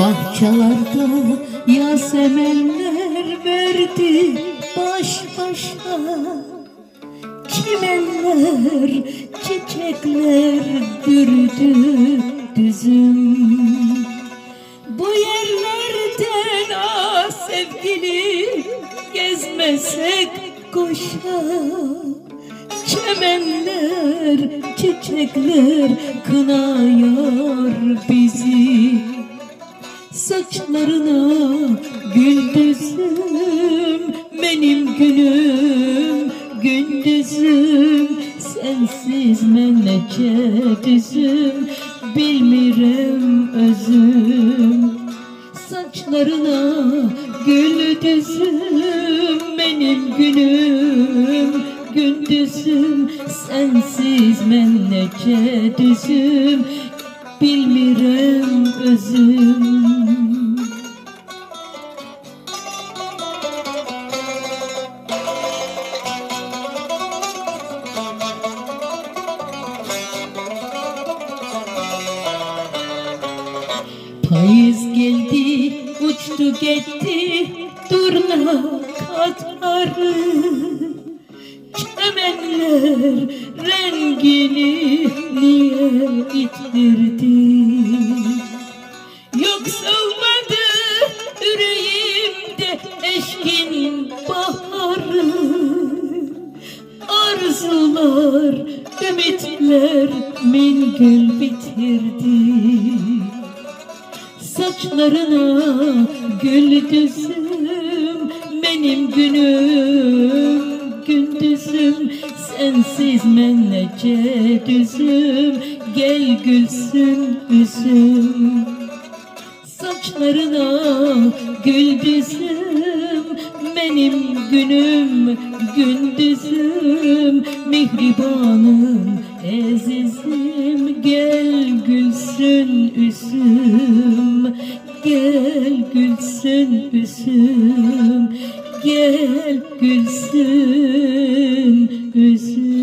Bahçelerde yasemenler verdi baş başa. Çimenler, çiçekler bürüdü düzüm. Bu yerlerden ah sevgili gezmesek koşa Çemenler, çiçekler kınayar bizi Saçlarına gündüzüm benim günüm gündüzüm sensiz men nece düzüm bilmirem özüm. Saçlarına gül düzüm benim günüm gündüzüm sensiz men nece düzüm bilmirem özüm Payız geldi, uçtu gitti, durna katarı. Çemenler rengini niye itirdi? Yoksa olmadı yüreğimde eşkin baharı. Arzular, ümitler min gül bitirdi. Saçlarına gül düzüm benim günüm gündüzüm sensiz men nece düzüm gel gülsün üzüm. Saçlarına gül düzüm benim günüm gündüzüm mihribanım gülsün üzüm Gel gülsün üzüm.